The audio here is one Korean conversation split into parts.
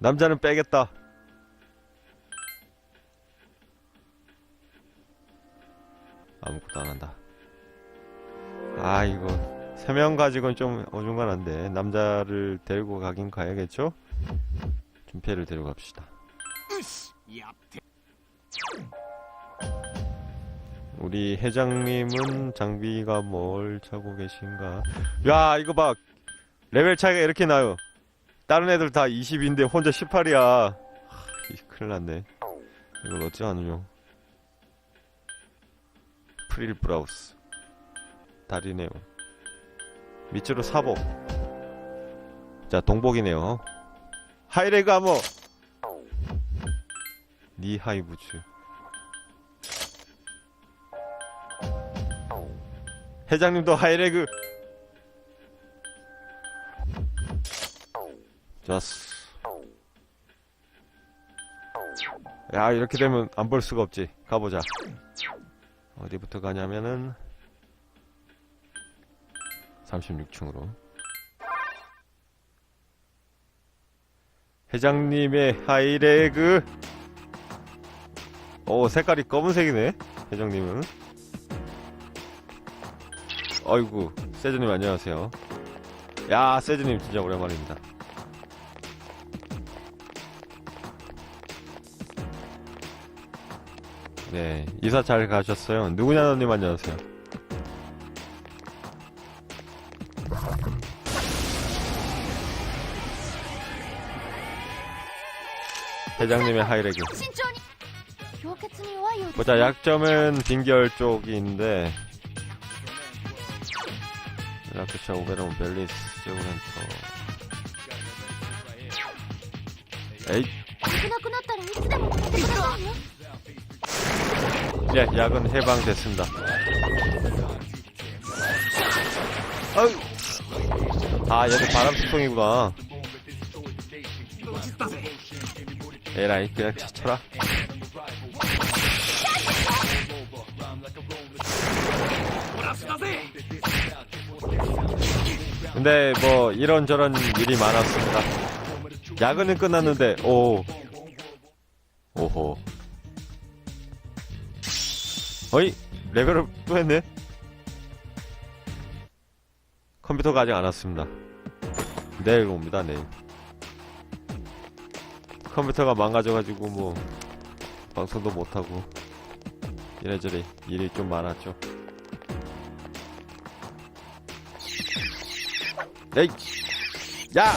남자는 빼겠다. 아무것도 안 한다. 아, 이거, 세 명 가지고는 좀 어중간한데, 남자를 데리고 가긴 가야겠죠? 준패를 데리고 갑시다. 우리 회장님은 장비가 뭘 차고 계신가? 야, 이거 봐. 레벨 차이가 이렇게 나요. 다른 애들 다 20인데 혼자 18이야. 큰일 났네. 이걸 어찌 하느냐. 프릴 브라우스. 다리네요. 밑으로 사복. 자, 동복이네요. 하이레그 아머! 니하이 부츠. 회장님도 하이레그! 좋았어. 야, 이렇게 되면 안 볼 수가 없지. 가보자. 어디부터 가냐면은 36층으로. 회장님의 하이레그. 오, 색깔이 검은색이네. 회장님은. 아이고, 세즈님 안녕하세요. 야, 세즈님 진짜 오랜만입니다. 네, 이사 잘 가셨어요. 누구냐님 안녕하세요. 대장님의 하이레그. 보자, 약점은 빙결 쪽인데. 라크차 오베론 벨리스 쪽은 더. 에이. 예, 약은 해방됐습니다. 아유. 아, 얘도 바람 수송이구나. 에라이, 그냥 쳐라. 근데 뭐 이런저런 일이 많았습니다. 야근은 끝났는데 오 오호 어이 레벨업 또 했네 컴퓨터가 아직 안 왔습니다. 내일 옵니다 내일. 컴퓨터가 망가져가지고 뭐 방송도 못하고 이래저래 일이 좀 많았죠. 에이! 야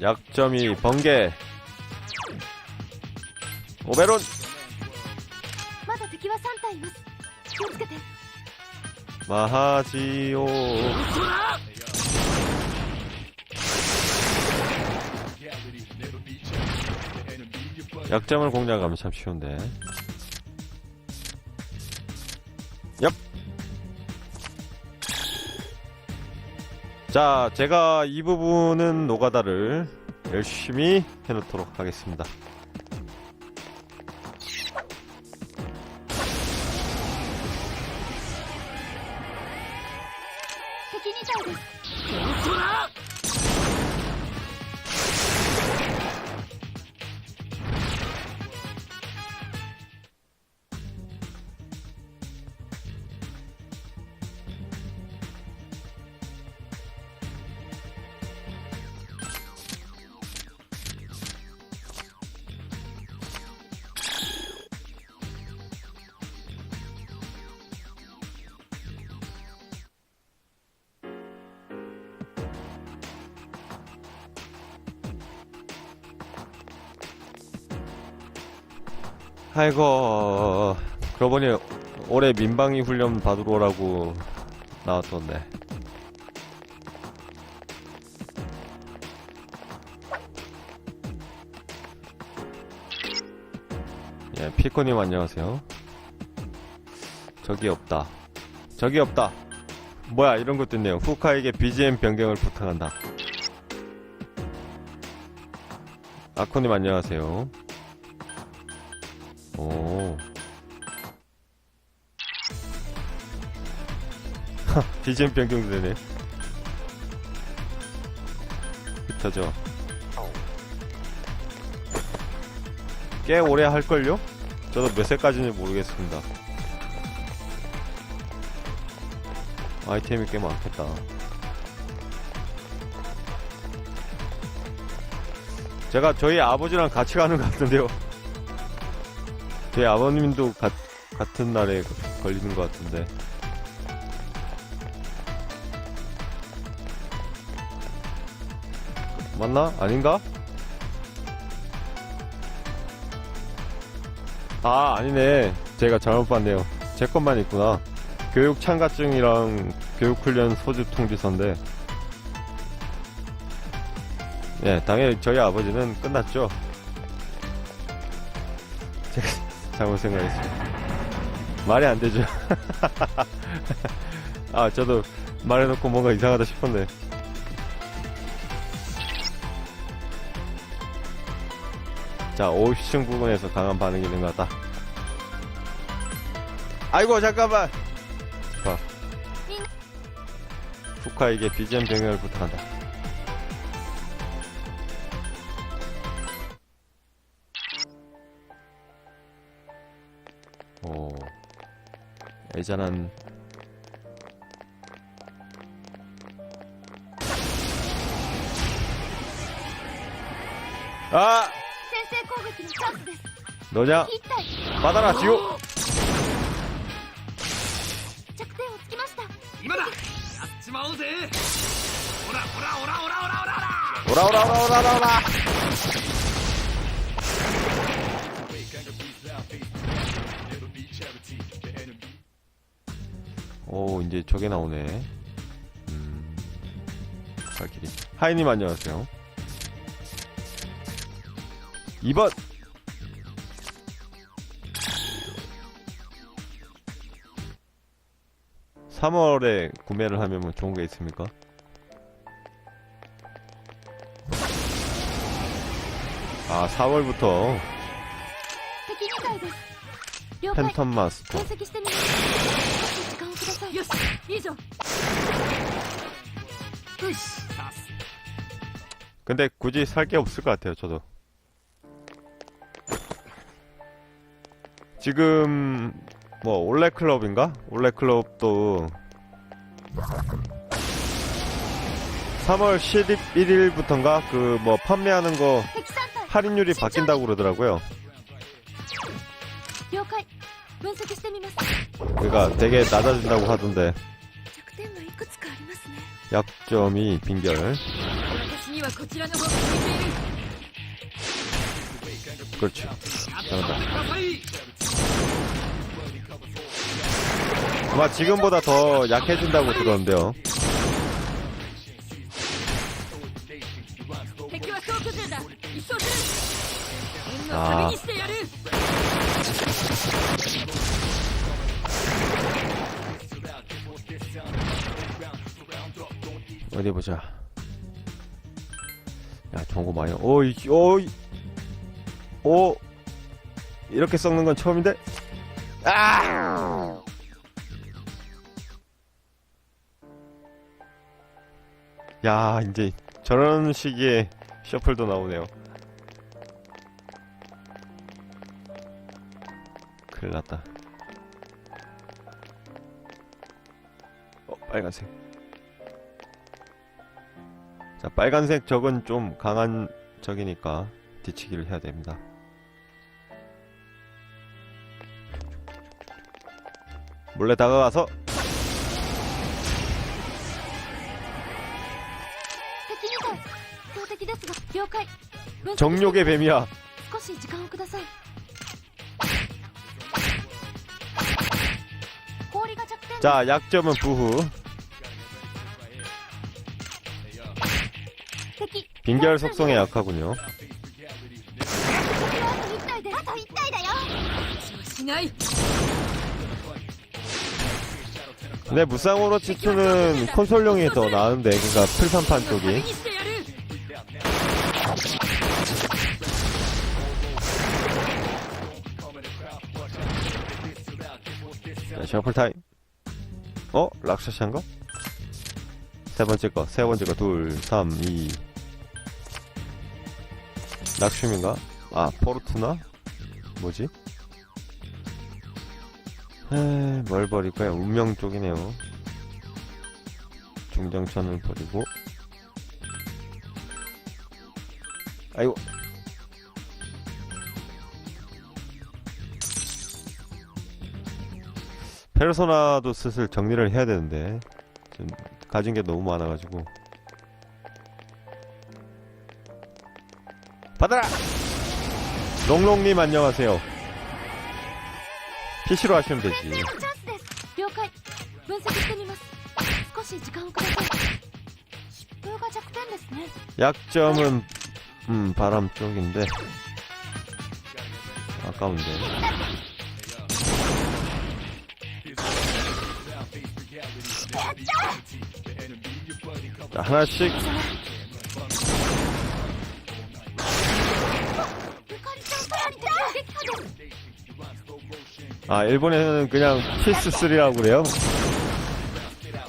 약점이 번개. 오베론. 마하지오. 약점을 공략하면 참 쉬운데. 자, 제가 이 부분은 노가다를 열심히 해놓도록 하겠습니다. 아이고, 그러고 보니 올해 민방위 훈련 받으러 오라고 나왔던데. 예, 피코님 안녕하세요. 적이 없다. 적이 없다. 뭐야, 이런 것도 있네요. 후카에게 BGM 변경을 부탁한다. 아코님 안녕하세요. BGM 변경도 되네. 흩어져. 꽤 오래 할걸요? 저도 몇 세까지는 모르겠습니다. 아이템이 꽤 많겠다. 제가 저희 아버지랑 같이 가는 것 같은데요. 저희 아버님도 가- 같은 날에 걸리는 것 같은데. 맞나? 아닌가? 아, 아니네. 제가 잘못 봤네요. 제 것만 있구나. 교육 참가증이랑 교육훈련 소집 통지서인데. 예, 당연히 저희 아버지는 끝났죠. 제가 잘못 생각했습니다. 말이 안 되죠. 아, 저도 말해놓고 뭔가 이상하다 싶었네. 자, 50층 부분에서 강한 반응이 있는 것 같다. 아이고, 잠깐만! 봐. 후카에게 BGM 변경을 부탁한다. 오. 애잔한. 아! 너냐? 받아라 지옥! 오라오라오라오라오라오라! 오 이제 저게 나오네. 음. 하이님 안녕하세요. 2번 3월에 구매를 하면 뭐 좋은 게 있습니까? 아, 4월부터 팬텀 마스터. 근데 굳이 살 게 없을 것 같아요, 저도. 지금 뭐 올레클럽인가? 올레클럽도 3월 11일부터인가 그 뭐 판매하는 거 할인율이 바뀐다고 그러더라고요. 그러니까 되게 낮아진다고 하던데. 약점이 빙결. 그렇지. 잘한다. 아마 지금보다 더 약해진다고 들었는데요. 아. 어디 보자. 야, 정보 많이. 오이, 오이. 오. 이렇게 썩는 건 처음인데? 아! 야, 이제 저런 식의 셔플도 나오네요. 큰일 났다. 어, 빨간색. 자, 빨간색 적은 좀 강한 적이니까 뒤치기를 해야 됩니다. 몰래 다가가서 정욕의 뱀이야. 자, 약점은 부후. 빙결 속성에 약하군요. 근데 무쌍으로 치트는 콘솔용이 더 나은데 그니까 풀판판 쪽이 자 셔플타임 어? 락샷이 한거? 세 번째 거, 세 번째 거, 둘, 삼, 이. 낙춤인가? 아, 포르투나? 뭐지? 에, 뭘 버릴까요? 운명 쪽이네요. 중장천을 버리고. 아이고. 페르소나도 슬슬 정리를 해야 되는데 지금 가진 게 너무 많아가지고 받아라! 롱롱님 안녕하세요 PC로 하시면 되지 チャンスです了解分析してみます少し時間をください疾風が弱点ですね 약점은 음 바람 쪽인데 아까운데 자 하나씩 ゆ 아 일본에서는 그냥 플스3라고 그래요?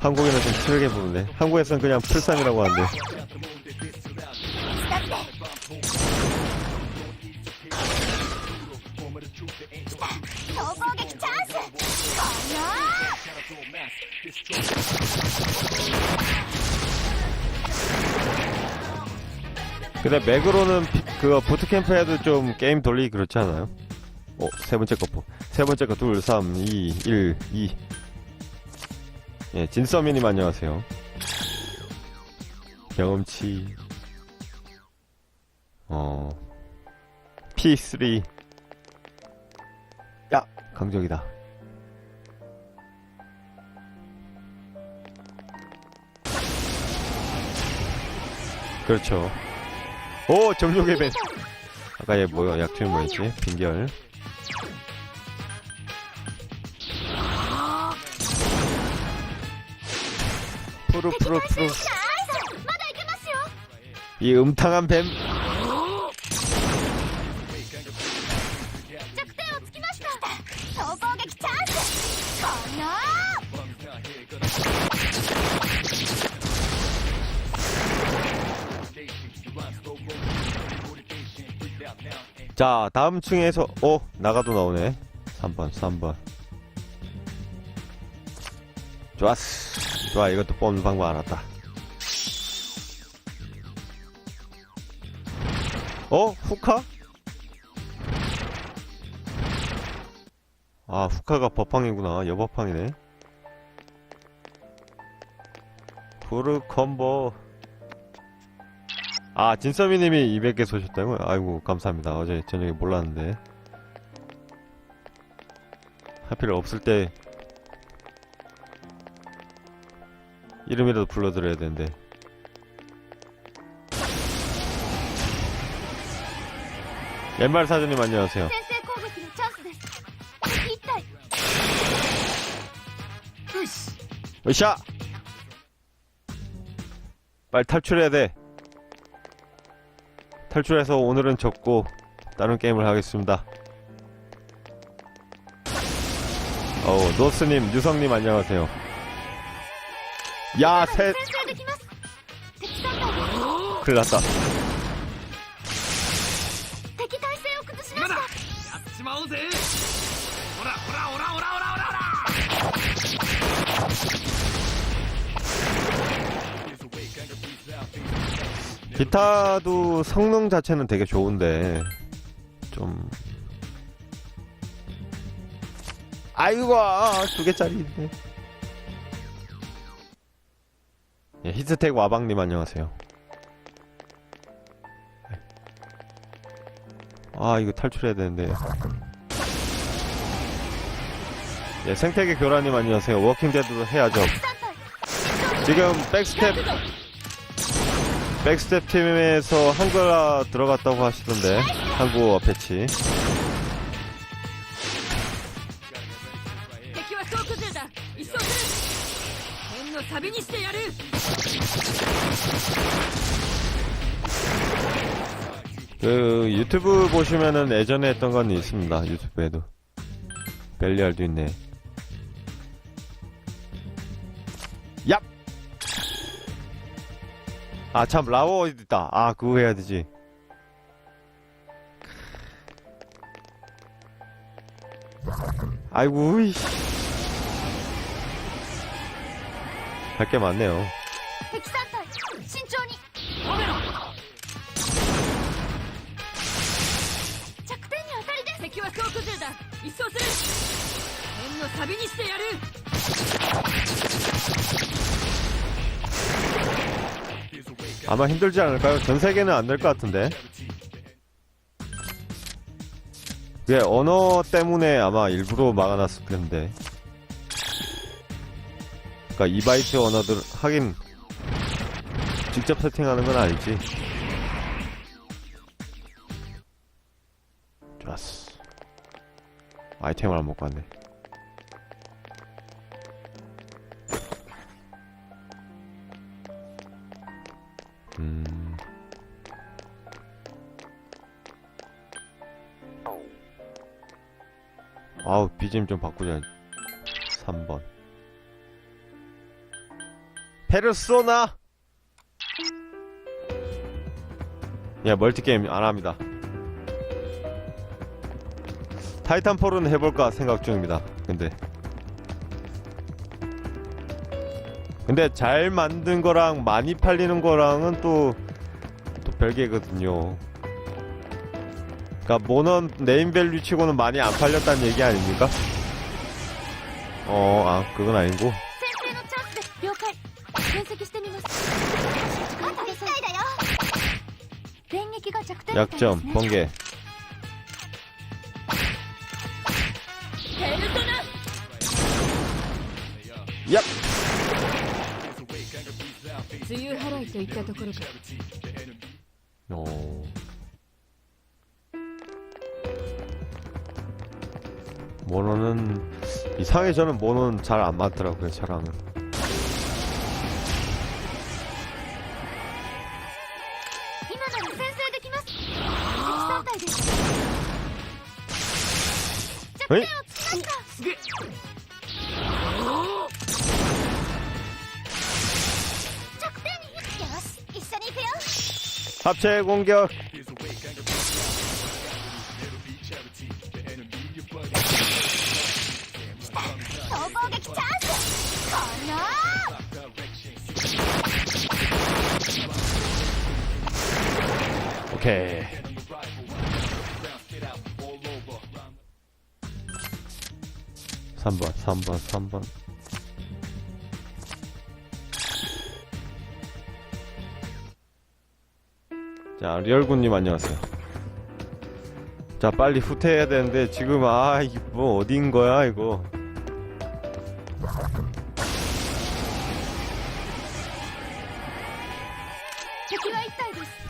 한국에는 좀 틀게 부르네. 한국에서는 그냥 풀3이라고 하는데. 근데 맥으로는 그거 보트캠프 해도 좀 게임 돌리기 그렇지 않아요? 어, 세 번째 거, 보- 세 번째 거, 둘, 삼, 이, 일, 이. 예, 진서미님 안녕하세요. 경험치, 어, P3. 야, 강적이다. 그렇죠. 오, 정력의 벤. 아까 얘 뭐야, 약점이 뭐였지? 빈결. 프로, 프로, 프로. ナイスまだいけますよ 이 음탕한 뱀. 弱点をつきました総攻撃チャンスこの 자, 다음 층에서, 오, 나가도 나오네. 3번, 3번. 좋았어. 좋아, 이것도 뽑는 방법 알았다. 어? 후카? 아, 후카가 버팡이구나. 여버팡이네. 부르 컴보. 아, 진서미님이 200개 쏘셨다고요? 아이고, 감사합니다. 어제 저녁에 몰랐는데. 하필 없을 때, 이름이라도 불러드려야 되는데. 옛말 사장님 안녕하세요. 으쌰! 빨리 탈출해야 돼. 탈출해서 오늘은 접고 다른 게임을 하겠습니다. 어우 노스님 유성님 안녕하세요. 야, 셋. 큰일 났다. 기타도 성능 자체는 되게 좋은데 좀 아이고 아, 두 개짜리 있네. 히트텍 와방님 안녕하세요. 아, 이거 탈출해야 되는데. 예, 생태계 교라님 안녕하세요. 워킹데드도 해야죠. 3体 지금 백스텝 백스텝 팀에서 한글화 들어갔다고 하시던데 한국어 패치 그 유튜브 보시면은 예전에 했던 건 있습니다. 유튜브에도 벨리알도 있네. 얍! 아 참 라오 어디 있다. 아 그거 해야 되지. 아이고 이씨. 할게 많네요. の旅にしてやる 아마 힘들지 않을까요? 전 세계는 안 될 것 같은데. 그게 언어 때문에 아마 일부러 막아놨을 텐데. 그니까 2바이트 언어들 하긴 직접 세팅하는 건 아니지. 좋았어. 아이템을 안 먹고 왔네. BGM 좀 바꾸자. 3번. 페르소나! 야, 멀티게임 안 합니다. 타이탄폴은 해볼까 생각 중입니다. 근데. 근데 잘 만든 거랑 많이 팔리는 거랑은 또, 또 별개거든요. 그니까 모넌 네임밸류 치고는 많이 안 팔렸다는 얘기 아닙니까? 어, 아, 그건 아니고. 先制のチャンスです了解分析してみますあと1体だよ電撃が弱点みたいです 약점, ね 번개. ペルトナ 얍! 梅雨払いといったところか 어. 모노는 이상해 저는 모노는 잘 안 맞더라고요 저랑은 합체 공격 3번, 3번. 자, 리얼군님 안녕하세요. 자, 빨리 후퇴해야 되는데, 지금, 아, 이게 뭐 어딘거야 이거.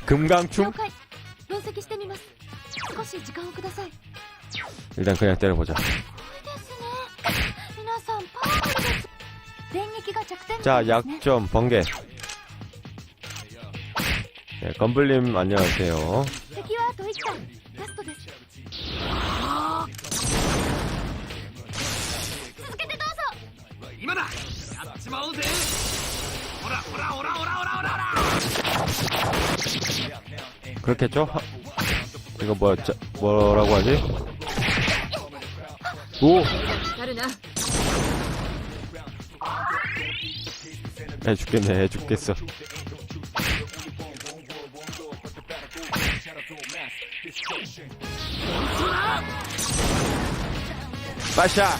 금강충? 일단 그냥 때려보자. 자, 약점 번개. 네, 건블님 안녕하세요. 그렇겠죠? 하, 이거 뭐야? 자, 뭐라고 하지? 오! 애 죽겠네 애 죽겠어. 빠샤!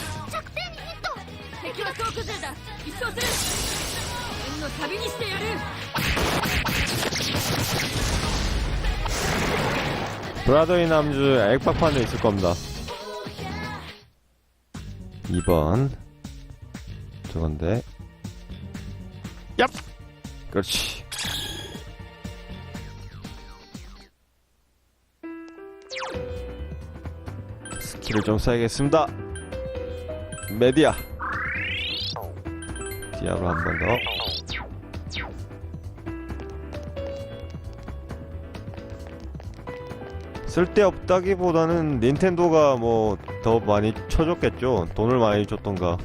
브라더인 남주 액박판에 있을 겁니다. 2번 저건데 얍! 그렇지. 스킬을 좀 써야겠습니다. 메디아. 디아로 한 번 더. 쓸데없다기보다는 닌텐도가 뭐 더 많이 쳐줬겠죠. 돈을 많이 줬던가